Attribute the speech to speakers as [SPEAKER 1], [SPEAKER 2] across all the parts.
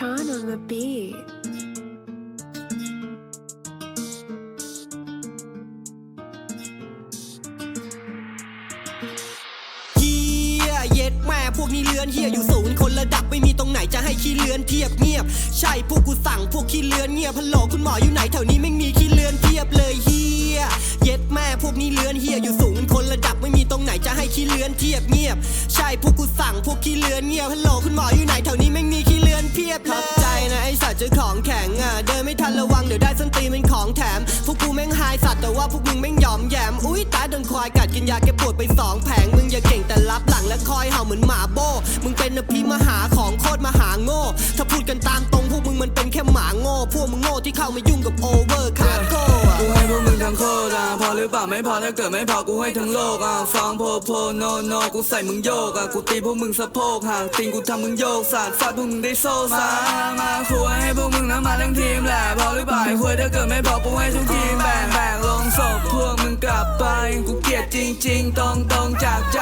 [SPEAKER 1] Sean on the beat.
[SPEAKER 2] เฮียเย็ดแม่พวกนี้เลือนเฮียอยู่ศูนย์คนระดับไม่มีตรงไหนจะให้ขี้เลือนเทียบเงียบ ใช่พวกกูสั่งพวกขี้เลือนเงียบฮัลโหลคุณหมออยู่ไหนแถวนี้ไม่มีขี้เลือนเทียบเลยเฮียเย็ดแม่พวกนี้เลือนเฮียอยู่ศูนย์คนระดับไม่มีตรงไหนจะให้ขี้เลือนเทียบเงียบ ใช่พวกกูสั่งพวกขี้เลือนเงียบฮัลโหลคุณหมออยู่ไหนแถวนี้ไม่ เดี๋ยวได้ส้นตีนเป็นของแถม พวกกูแม่งหายสัตว์แต่ว่าพวกมึงแม่งยอมแยม อุ้ยตาโดนควายกัดกินยาแก้ปวดไปสองแผง มึงอย่าเก่งแต่รับหลังและคอยเห่าเหมือนหมาโบ มึงเป็นอภิมหาของโคตรมหาโง่ ถ้าพูดกันตามตรงพวกมึงมันเป็นแค่หมาโง่ พวกมึงโง่ที่เข้ามายุ่งกับโอเวอร์คาร์โก้
[SPEAKER 3] รือเปล่าไม่พอถ้าเกิดไม่พอกูให้ทั้งโลกอะฟังโพโพโนโนกูใส่มึงโยกอะกูตีพวกมึงสะโพกห่างตีนกูทำมึงโยกสาดฟาดพวกมึงได้โซ่ซามาคุยให้พวกมึงนะมาทั้งทีมแหละพอหรือเปล่าคุยถ้าเกิดไม่พอกูให้ทุกทีมแบ่งแบ่งลงศพพวกมึงกลับไปกูเกลียดจริง ๆตรงตรงๆจากใจ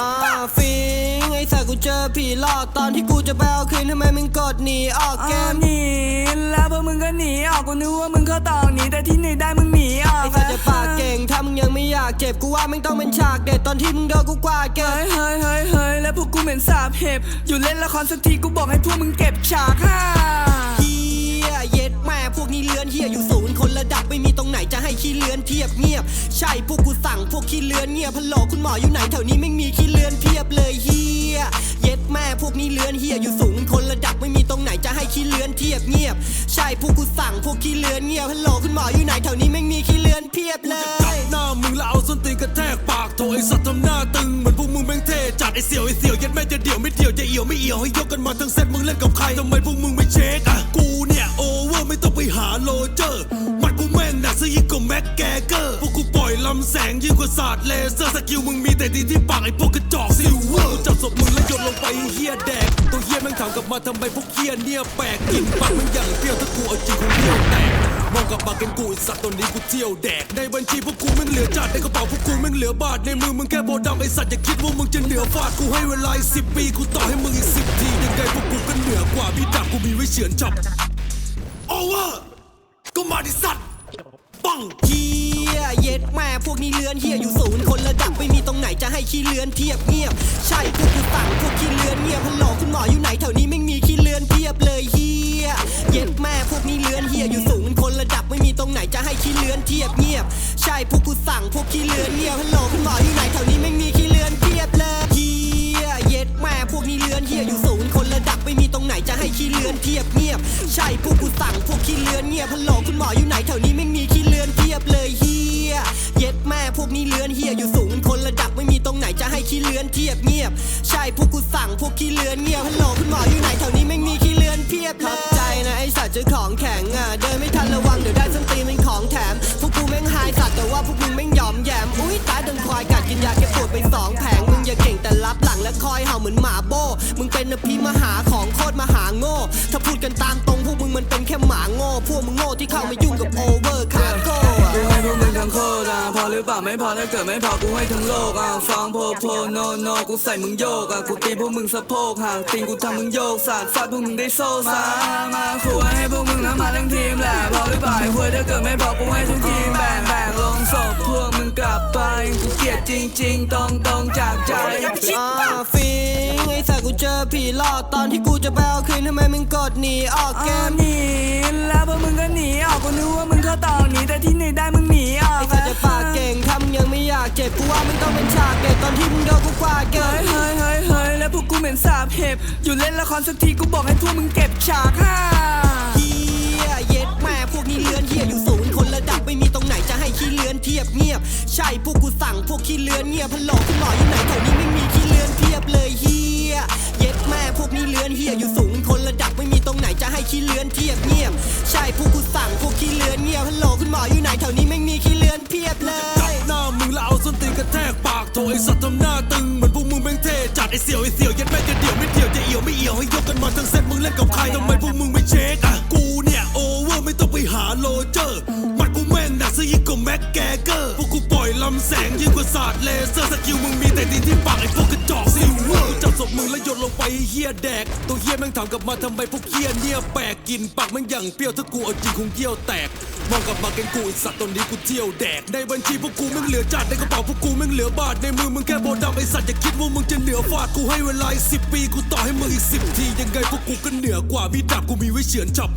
[SPEAKER 2] อ่าฟิงไอ้สัตว์กูเจอผีหลอกตอนที่กูจะไปเอาคืนทำไมมึงกดหนีออกเก
[SPEAKER 3] อะ
[SPEAKER 2] ม
[SPEAKER 3] หนีแล้วพวกมึงก็หนีออกกูนึกว่ามึงเข้าต่อหนีแต่ที่ไหนได้มึงหนีออก
[SPEAKER 2] ไอ้สัตว์จะปากากเจ็บกูว่ามึงต้องเป็นฉากเด็ดตอนที่มึงโดนกูกวาดเก็บ
[SPEAKER 3] เฮ้ยเฮ้ยเฮ้ยเฮ้ยแล้วพวกกูเหม็นสาบเห็บ อยู่เล่นละครสักทีกูบอกให้พวกมึงเก็บฉากฮ่า
[SPEAKER 2] เฮียเย็ดแม่พวกนี้เลือนเฮียอยู่ศูนย์คนระดับไม่มีตรงไหนจะให้ขี้เลือนเทียบเงียบ ใช่พวกกูสั่งพวกขี้เลือนเงียบฮัลโลคุณหมออยู่ไหนแถวนี้ไม่มีขี้เลือนเพียบเลยเฮียเย็ดแม่พวกนี้เลือนเฮียอยู่สูงคนระดับไม่มีตรงไหนจะให้ขี้เลือนเทียบเงียบ ใช่พวกกูสั่งพวกขี้เลือนเงียบฮัลโหลคุณหมออยู่ไหนแถวนี้ไม่มีขี้เลือนเพียบเลย
[SPEAKER 4] ส้นตีนกระแทกปากโถไอสัตว์ทำหน้าตึงเหมือนพวกมึงแม่งเท่จัดไอเสี่ยวไอเสี่ยวยัดแม่จะเดี่ยวไม่เดี่ยวจะเอี่ยวไม่เอี่ยวให้ยกกันมาทั้งเซตมึงเล่นกับใครทำไมพวกมึงไม่เช็คอะกูเนี่ยโอเวอร์ไม่ต้องไปหาโลเจอร์มันกูแม่งหนักซะยิ่งกว่าแม็กแกเกอร์พวกกูปล่อยลำแสงยิ่งกว่าศาสตร์เลเซอร์สกิลมึงมีแต่ดีที่ปากไอพวกกระจอกซิลเวอร์กูจับศพมึงแล้วโยนลงไปให้เฮียแดกตัวเฮียแม่งถามกลับมาทำไมพวกเฮียเนี่ยแปลกกินปากมึงอย่างเปรี้ยวถ้ากูเอาจริงคงเที่ยวแตก มองกับมากันกูไอสัตว์ตอนนี้กูเที่ยวแดกในบัญชีพวกกูม่งเหลือจัดในกระเป๋าพวกกูม่งเหลือบาทในมือมึงแค่โบดำไอสัตว์อย่าคิดว่ามึงจะเหนือฟาดกูให้เวลาสิบปีกูต่อให้มึงอีกสิบทียังไงพวกกูก็เหนือกว่าพี่ดักกูมีไว้เฉือนจับโอเวอร์ก็มาดิสัตว์ปัง
[SPEAKER 2] เฮียเย็ดแม่พวกนี้เลือนเฮียอยู่ศูนย์คนระดับไม่มีตรงไหนจะให้ขี้เลือนเทียบเงียบใช่พวกกูสั่งพวกขี้เลือนเงียบฮัลโหลคุณหมอ ขี้เลือนเทียบเงียบ ใช่พวกกูสั่งพวกขี้เลือนเงียบฮัลโหลคุณหมออยู่ไหนแถวนี้ไม่มีขี้เลือนเทียบเลยเฮียเย็ดแม่พวกนี้เลือนเฮียอยู่ศูนย์คนระดับไม่มีตรงไหนจะให้ขี้เลือนเทียบเงียบ ใช่พวกกูสั่งพวกขี้เลือนเงียบฮัลโหลคุณหมออยู่ไหนแถวนี้ไม่มีขี้เลือนเทียบเลยเฮียเย็ดแม่พวกนี้เลือนเฮียอยู่สูงคนระดับไม่มีตรงไหนจะให้ขี้เลือนเทียบเงียบ ใช่พวกกูสั่งพวกขี้เลือนเงียบฮัลโหลคุณหมออยู่ไหนแถว องแผงมึงอย่าเก่งแต่รับหลังและคอยเห่าเหมือนหมาโบ มึงเป็นอภิมหาของโคตรมหาโง่ ถ้าพูดกันตามตรงพวกมึงมันเป็นแค่หมาโง่ พวกมึงโง่ที่เข้ามายุ่งกับโอเวอร์คาร์
[SPEAKER 3] หรือเปล่าไม่พอถ้าเกิดไม่พอกูให้ทั้งโลกอะฟังโพโพโนโนกูใส่มึงโยกอะกูตีพวกมึงสะโพกห่างตีนกูทำมึงโยกสาดฟาดพวกมึงได้โซ่ซามาคุยให้พวกมึงนะมาทั้งทีมแหละพอหรือเปล่าคุยถ้าเกิดไม่พอกูให้ทุกทีมแบ่งแบ่งลงศพพวกมึงกลับไปกูเกลียดจริงๆตรงตรงๆจากใจ
[SPEAKER 2] อ่าฟิงไอ้สัตว์กูเจอผีหลอกตอนที่กูจะไปเอาคืนทำไมมึงกดหนีออกเก
[SPEAKER 3] อะ
[SPEAKER 2] ม
[SPEAKER 3] หนีแล้วพวกมึงก็หนีออกกูนึกว่ามึงเข้าต่อหนีแต่ที่ไหนได้มึงหนี
[SPEAKER 2] บกูว่ามึงต้องเป็นฉากเด็ดตอนที่มึงโดนกูกวาดเก็
[SPEAKER 3] เฮ้ยเฮ้ยเฮ้ยเฮ้ยแล้วพวกกูเหม็นสาบเห็บ อยู่เล่นละครสักทีกูบอกให้พวกมึงเก็บฉากฮ่า
[SPEAKER 2] เฮียเย็ดแม่พวกนี้เลือนเฮียอยู่ศูนย์คนระดับไม่มีตรงไหนจะให้ขี้เลือนเทียบเงียบ ใช่พวกกูสั่งพวกขี้เลือนเงียบฮัลโหลคุณหมออยู่ไหนแถวนี้ไม่มีขี้เลือนเพียบเลยเฮียเย็ดแม่พวกนี้เลือนเฮียอยู่สูงคนระดับไม่มีตรงไหนจะให้ขี้เลือนเทียบเงียบ ใช่พวกกูสั่งพวกขี้เลือนเงียบฮัลโหลคุณหมออยู่ไหนแถวนี้ไม่มีขี้เลือนเพียบเลย
[SPEAKER 4] ไอสัตว์ทำหน้าตึงเหมือนพวกมึงแม่งเท่จัดไอเสี่ยวไอเสี่ยวยัดแม่จะเดี่ยวไม่เดี่ยวจะเอี่ยวไม่เอี่ยวให้ยกกันมาทั้งเซตมึงเล่นกับใครทำไมพวกมึงไม่เช็คอะกูเนี่ยโอเวอร์ไม่ต้องไปหาโลเจอร์มันกูแม่งหนักซะยิ่งกว่าแม็กแกเกอร์พวกกูปล่อยลำแสงยิ่งกว่าศาสตร์เลเซอร์สกิลมึงมีแต่ดีที่ปากไอพวกกระจอกซิลเวอร์จับศพมึงแล้วโยนลงไปเฮียแดกตัวเฮียแม่งถามกลับมาทำไมพวกเฮียเนี่ยแปลกกินปากแม่งอย่างเปรี้ยวถ้ากูเอาจริงคงเยี่ยวแตก มองกลับมาเป็นกูไอสัตว์ตอนนี้กูเที่ยวแดก ในบัญชีพวกกูม่งเหลือจัดในกระเป๋าพวกกูม่งเหลือบาทในมือมึงแค่โบดำไอสัตว์อย่าคิดว่ามึงจะเหนือฟาดกูให้เวลาสิบปีกูต่อให้มึงอีกสิบทียังไงพวกกูก็เหนือกว่ามีดาบกูมีไว้เฉือนจับ